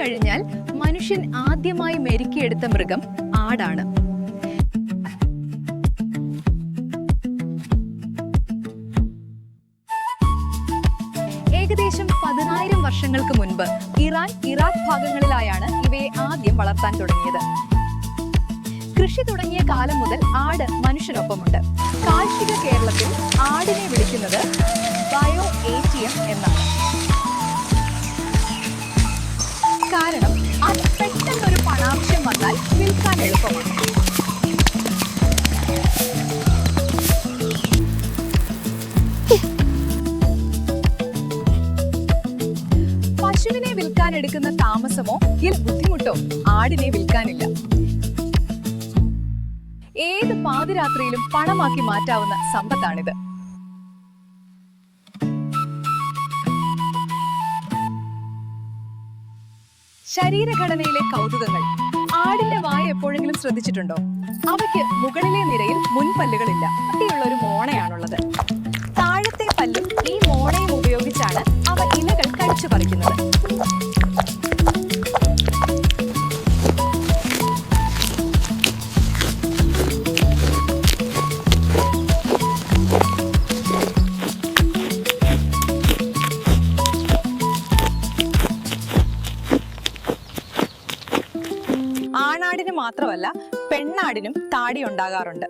കഴിഞ്ഞാൽ മനുഷ്യൻ ആദ്യമായി മെരുക്കിയെടുത്ത മൃഗം ആടാണ്. ഏകദേശം പതിനായിരം വർഷങ്ങൾക്ക് മുൻപ് ഇറാൻ ഇറാഖ് ഭാഗങ്ങളിലായാണ് ഇവയെ ആദ്യം വളർത്താൻ തുടങ്ങിയത്. കൃഷി തുടങ്ങിയ കാലം മുതൽ ആട് മനുഷ്യനൊപ്പമുണ്ട്. കാർഷിക കേരളത്തിൽ ആടിനെ വിളിക്കുന്നത് ബയോ എം എന്നാണ്. കാരണം അത് പെട്ടെന്നൊരു പണാവശ്യം വന്നാൽ വിൽക്കാൻ എളുപ്പമാണ്. പശുവിനെ വിൽക്കാൻ എടുക്കുന്ന താമസമോ? ഇൽ ബുദ്ധിമുട്ടോ? ആടിനെ വിൽക്കാനില്ല. ഏത് പാതിരാത്രിയിലും പണമാക്കി മാറ്റാവുന്ന സമ്പത്താണിത്. ശരീരഘടനയിലെ കൗതുകങ്ങൾ. ആടിന്റെ വായ എപ്പോഴെങ്കിലും ശ്രദ്ധിച്ചിട്ടുണ്ടോ? അവയ്ക്ക് മുകളിലെ നിരയിൽ മുൻപല്ലുകളില്ല. ഒക്കെയുള്ള ഒരു മോണയാണുള്ളത്. താഴത്തെ പല്ലും ഈ മോണയും ഉപയോഗിച്ചാണ് അവ ഇലകൾ കഴിച്ചു പറിക്കുന്നത്. മാത്രമല്ല പെണ്ണാടിനും താടി ഉണ്ടാകാറുണ്ട്.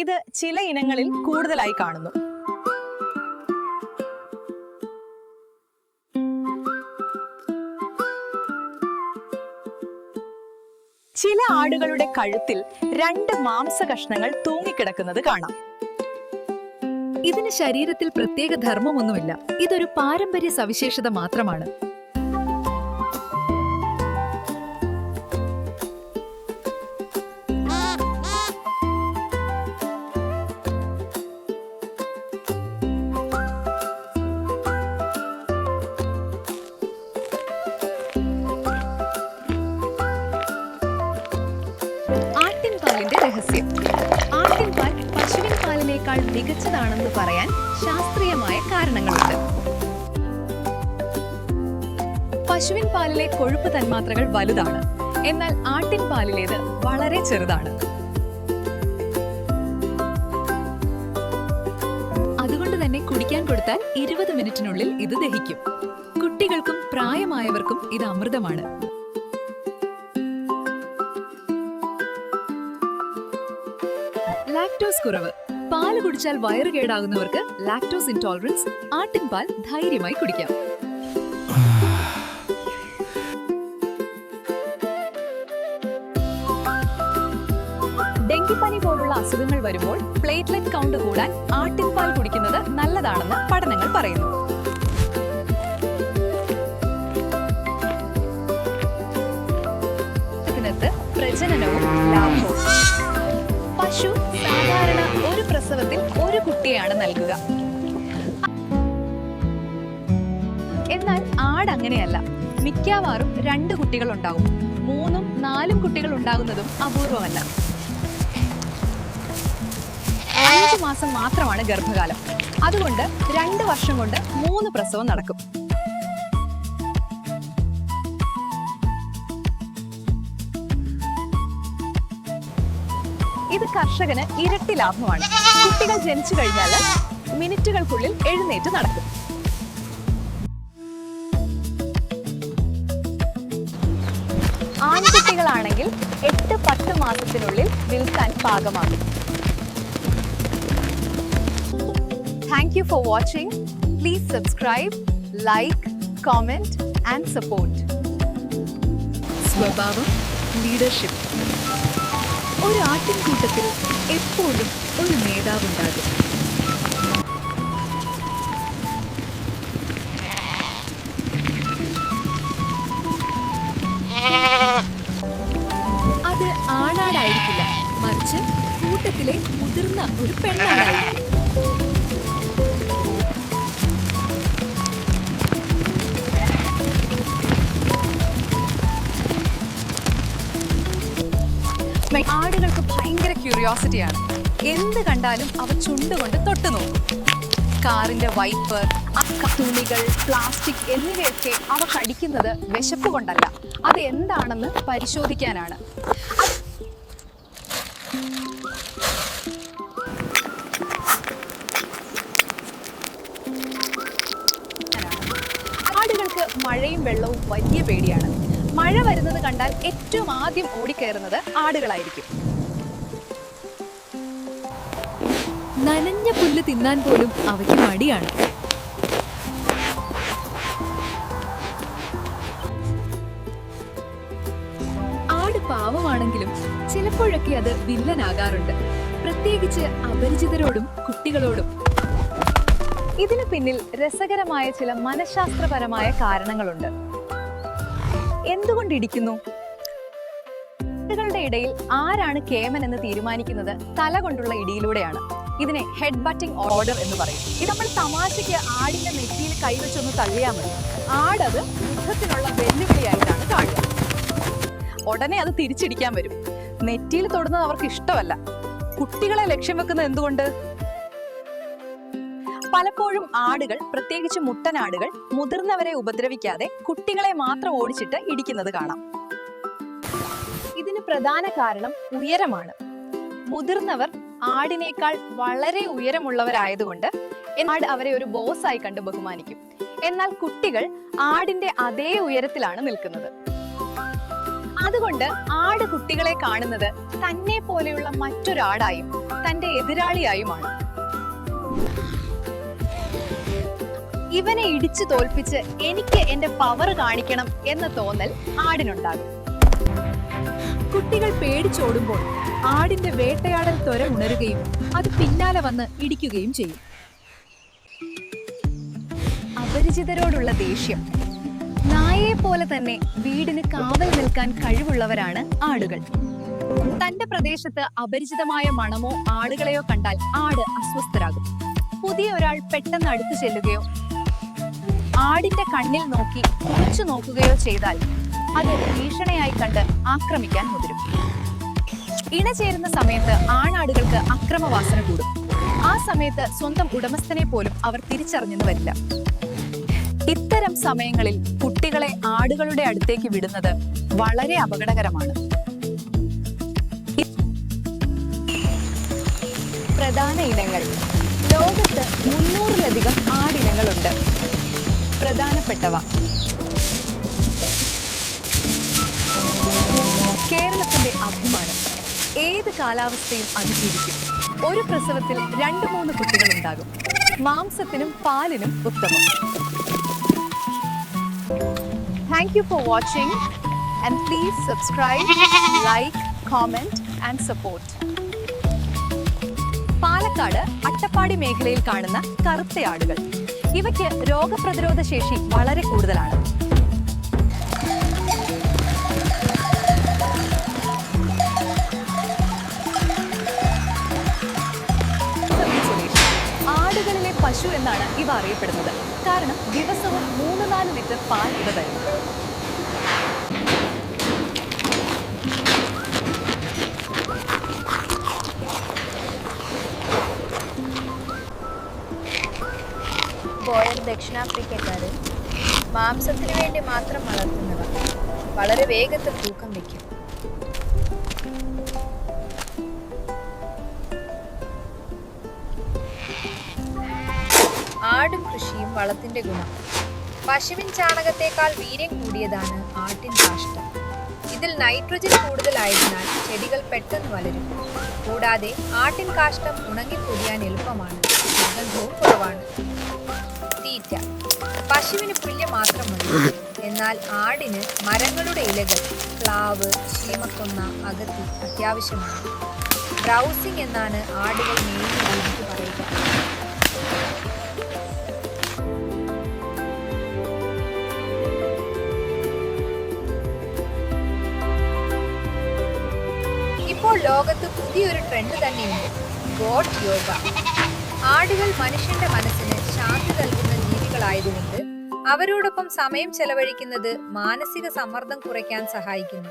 ഇത് ചില ഇനങ്ങളിൽ കൂടുതലായി കാണുന്നു. ചില ആടുകളുടെ കഴുത്തിൽ രണ്ട് മാംസ കഷ്ണങ്ങൾ തൂങ്ങിക്കിടക്കുന്നത് കാണാം. ഇതിന് ശരീരത്തിൽ പ്രത്യേക ധർമ്മമൊന്നുമില്ല. ഇതൊരു പാരമ്പര്യ സവിശേഷത മാത്രമാണ്. ആട്ടിൻപാലിന്റെ ആട്ടിൻ പാൽ പശുവിൻ പാലിനേക്കാൾ മികച്ചതാണെന്ന് പറയാൻ ശാസ്ത്രീയമായ കാരണങ്ങളുണ്ട്. പശുവിൻ പാലിലെ കൊഴുപ്പ് തന്മാത്രകൾ വലുതാണ്. എന്നാൽ ആട്ടിൻ പാലിലേത് വളരെ ചെറുതാണ്. അതുകൊണ്ട് തന്നെ കുടിക്കാൻ കൊടുത്താൽ ഇരുപത് മിനിറ്റിനുള്ളിൽ ഇത് ദഹിക്കും. കുട്ടികൾക്കും പ്രായമായവർക്കും ഇത് അമൃതമാണ്. ലാക്ടോസ് കുറവ്. പാൽ കുടിച്ചാൽ വയറ് കേടാകുന്നവർക്ക് ലാക്ടോസ് ഇൻടോളറൻസ് ആട്ടിൻ പാൽ ധൈര്യമായി കുടിക്കാം. ഡെങ്കിപ്പനി പോലുള്ള അസുഖങ്ങൾ വരുമ്പോൾ പ്ലേറ്റ്ലെറ്റ് കൗണ്ട് കൂടാൻ ആട്ടിൻ പാൽ കുടിക്കുന്നത് നല്ലതാണെന്ന് പഠനങ്ങൾ പറയുന്നു. പ്രജനനവും ലാഭവും. പശു സാധാരണ ഒരു പ്രസവത്തിൽ ഒരു കുട്ടിയാണ് നൽകുക. എന്നാൽ ആട് അങ്ങനെയല്ല. മിക്കവാറും രണ്ട് കുട്ടികൾ ഉണ്ടാവും മൂന്നും നാലും കുട്ടികൾ ഉണ്ടാകുന്നതും അപൂർവമല്ല. അഞ്ചു മാസം മാത്രമാണ് ഗർഭകാലം. അതുകൊണ്ട് രണ്ട് വർഷം കൊണ്ട് മൂന്ന് പ്രസവം നടക്കും. ഇത് കർഷകന് ഇരട്ടി ലാഭമാണ്. കുട്ടികൾ ജനിച്ചു കഴിഞ്ഞാൽ മിനിറ്റുകൾക്കുള്ളിൽ എഴുന്നേറ്റ് നടക്കും. ആൺകുട്ടികളാണെങ്കിൽ എട്ട് പത്ത് മാസത്തിനുള്ളിൽ വിൽക്കാൻ പാകമാകും. Thank you for watching please subscribe like comment and support സ്വഭാവം ലീഡർഷിപ്പ് ഒരു ആട്ടിൻകൂട്ടത്തിൽ എപ്പോഴും ഒരു നേതാവുണ്ടാകും. അത് ആണാടായിരിക്കില്ല. മറിച്ച് കൂട്ടത്തിലെ മുതിർന്ന ഒരു പെണ്ണാടായിരിക്കും ആടുകൾക്ക് ഭയങ്കര ക്യൂരിയോസിറ്റിയാണ്. എന്ത് കണ്ടാലും അവ ചുണ്ടുകൊണ്ട് തൊട്ടു നോക്കും. കാറിന്റെ വൈപ്പർ തുണികൾ പ്ലാസ്റ്റിക് എന്നിവയൊക്കെ അവ കടിക്കുന്നത് വിശപ്പ് കൊണ്ടല്ല. അത് എന്താണെന്ന് പരിശോധിക്കാനാണ്. ആടുകൾക്ക് മഴയും വെള്ളവും വലിയ പേടിയാണ്. മഴ വരുന്നത് കണ്ടാൽ ഏറ്റവും ആദ്യം ഓടിക്കയറുന്നത് ആടുകളായിരിക്കും. നനഞ്ഞ പുല്ല് തിന്നാൻ പോലും അവയ്ക്ക് മടിയാണ്. ആട് പാവമാണെങ്കിലും ചിലപ്പോഴൊക്കെ അത് വില്ലനാകാറുണ്ട്. പ്രത്യേകിച്ച് അപരിചിതരോടും കുട്ടികളോടും. ഇതിനു പിന്നിൽ രസകരമായ ചില മനഃശാസ്ത്രപരമായ കാരണങ്ങളുണ്ട്. എന്തുകൊണ്ട് ഇടിക്കുന്നു? ഇടയിൽ ആരാണ് കേമൻ എന്ന് തീരുമാനിക്കുന്നത് തല കൊണ്ടുള്ള ഇടിയിലൂടെയാണ്. ഇതിനെ ഹെഡ് ബട്ടിംഗ് ഓർഡർ എന്ന് പറയും. ഇത് നമ്മൾ തമാശയ്ക്ക് ആടിന്റെ നെറ്റിയിൽ കൈവച്ചൊന്ന് തള്ളിയാൽ മതി. ആടത് യുദ്ധത്തിനുള്ള വെല്ലുവിളിയായിട്ടാണ് കാണുക. ഉടനെ അത് തിരിച്ചിടിക്കാൻ വരും. നെറ്റിയിൽ തൊടുന്നത് അവർക്ക് ഇഷ്ടമല്ല. കുട്ടികളെ ലക്ഷ്യം വെക്കുന്നത് എന്തുകൊണ്ട്? പലപ്പോഴും ആടുകൾ പ്രത്യേകിച്ച് മുട്ടനാടുകൾ മുതിർന്നവരെ ഉപദ്രവിക്കാതെ കുട്ടികളെ മാത്രം ഓടിച്ചിട്ട് ഇടിക്കുന്നത് കാണാം. ഇതിന് പ്രധാന കാരണം ഉയരമാണ്. മുതിർന്നവർ ആടിനേക്കാൾ വളരെ ഉയരമുള്ളവരായതുകൊണ്ട് ആട് അവരെ ഒരു ബോസായി കണ്ട് ബഹുമാനിക്കും. എന്നാൽ കുട്ടികൾ ആടിന്റെ അതേ ഉയരത്തിലാണ് നിൽക്കുന്നത്. അതുകൊണ്ട് ആട് കുട്ടികളെ കാണുന്നത് തന്നെ പോലെയുള്ള മറ്റൊരാടായും തന്റെ എതിരാളിയായുമാണ്. ഇവനെ ഇടിച്ചു തോൽപ്പിച്ച് എനിക്ക് എന്റെ പവർ കാണിക്കണം എന്ന തോന്നൽ ആടിനുണ്ടാകും. കുട്ടികൾ പേടിച്ചോടുമ്പോൾ ആടിന്റെ വേട്ടയാടൽ ത്വര ഉണരുകയും അത് പിന്നാലെ വന്ന് ഇടിക്കുകയും ചെയ്യും. അപരിചിതരോടുള്ള ദേഷ്യം. നായയെ പോലെ തന്നെ വീടിന് കാവൽ നിൽക്കാൻ കഴിവുള്ളവരാണ് ആടുകൾ. തന്റെ പ്രദേശത്ത് അപരിചിതമായ മണമോ ആടുകളെയോ കണ്ടാൽ ആട് അസ്വസ്ഥരാകും. പുതിയ ഒരാൾ പെട്ടെന്ന് അടുത്തു ചെല്ലുകയോ ആടിന്റെ കണ്ണിൽ നോക്കി തുറച്ചു നോക്കുകയോ ചെയ്താൽ അത് ഭീഷണയായി കണ്ട് ആക്രമിക്കാൻ മുതിരും. ഇണചേരുന്ന സമയത്ത് ആണാടുകൾക്ക് അക്രമവാസന കൂടും. ആ സമയത്ത് സ്വന്തം ഉടമസ്ഥനെ പോലും അവർ തിരിച്ചറിഞ്ഞെന്ന് വരില്ല. ഇത്തരം സമയങ്ങളിൽ കുട്ടികളെ ആടുകളുടെ അടുത്തേക്ക് വിടുന്നത് വളരെ അപകടകരമാണ്. പ്രധാന ഇനങ്ങൾ. ലോകത്ത് മുന്നൂറിലധികം ആടിനങ്ങളുണ്ട്. പ്രധാനപ്പെട്ടവ. കേരളത്തിന്റെ അഭിമാനം. ഏത് കാലാവസ്ഥയും അതിജീവിക്കും. ഒരു പ്രസവത്തിൽ രണ്ട് മൂന്ന് കുട്ടികൾ ഉണ്ടാകും മാംസത്തിനും പാലിനും ഉത്തമം. Thank you for watching and please subscribe like comment and support Palakkad Attappadi മേഖലയിൽ കാണുന്ന കറുത്തയാടുകൾ ഇവയ്ക്ക് രോഗപ്രതിരോധ ശേഷി വളരെ കൂടുതലാണ്. ആടുകളിലെ പശു എന്നാണ് ഇവ അറിയപ്പെടുന്നത്. കാരണം ദിവസവും മൂന്ന് നാല് ലിറ്റർ പാൽ ഇവ തരും ബോയർ ദക്ഷിണാഫ്രിക്കക്കാരൻ മാംസത്തിന് വേണ്ടി മാത്രം വളർത്തുന്നവ. വളരെ വേഗത്തിൽ തൂക്കം വയ്ക്കും ആടും കൃഷിയും വളത്തിന്റെ ഗുണം. പശുവിൻ ചാണകത്തേക്കാൾ വീര്യം കൂടിയതാണ് ആട്ടിൻ കാഷ്ടം ഇതിൽ നൈട്രജൻ കൂടുതലായതിനാൽ ചെടികൾ പെട്ടെന്ന് വളരും. കൂടാതെ ആട്ടിൻ കാഷ്ടം ഉണങ്ങിപ്പൊടിയാൻ എളുപ്പമാണ്. സുഗന്ധവും കുറവാണ്. തീറ്റ. പശുവിന് പുല്ല് മാത്രം മതി എന്നാൽ ആടിന് മരങ്ങളുടെ ഇലകൾ പ്ലാവ് ചീമക്കൊന്ന അകത്തി അത്യാവശ്യമാണ്. ബ്രൗസിംഗ് എന്നാണ് ആടുകൾ മെയിൻ രീതിക്ക് ലോകത്ത് പുതിയൊരു ട്രെൻഡ് തന്നെയുണ്ട്. ഗോഡ് യോഗ. ആടുകൾ മനുഷ്യന്റെ മനസ്സിന് ശാന്തി നൽകുന്ന ജീവികളായതുകൊണ്ട് അവരോടൊപ്പം സമയം ചെലവഴിക്കുന്നത് മാനസിക സമ്മർദ്ദം കുറയ്ക്കാൻ സഹായിക്കുന്നു.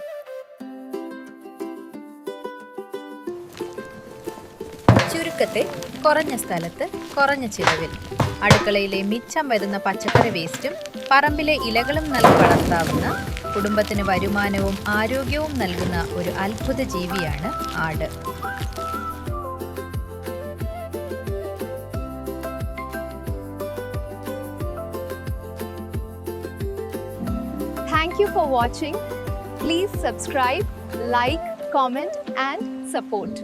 ചുരുക്കം ചുരുക്കത്തിൽ കുറഞ്ഞ സ്ഥലത്ത് കുറഞ്ഞ ചിലവിൽ. അടുക്കളയിലെ മിച്ചം വരുന്ന പച്ചക്കറി വേസ്റ്റും പറമ്പിലെ ഇലകളും നൽകി വളർത്താവുന്ന കുടുംബത്തിന് വരുമാനവും ആരോഗ്യവും നൽകുന്ന ഒരു അത്ഭുത ജീവിയാണ് ആട്. Thank you for watching please subscribe like comment and support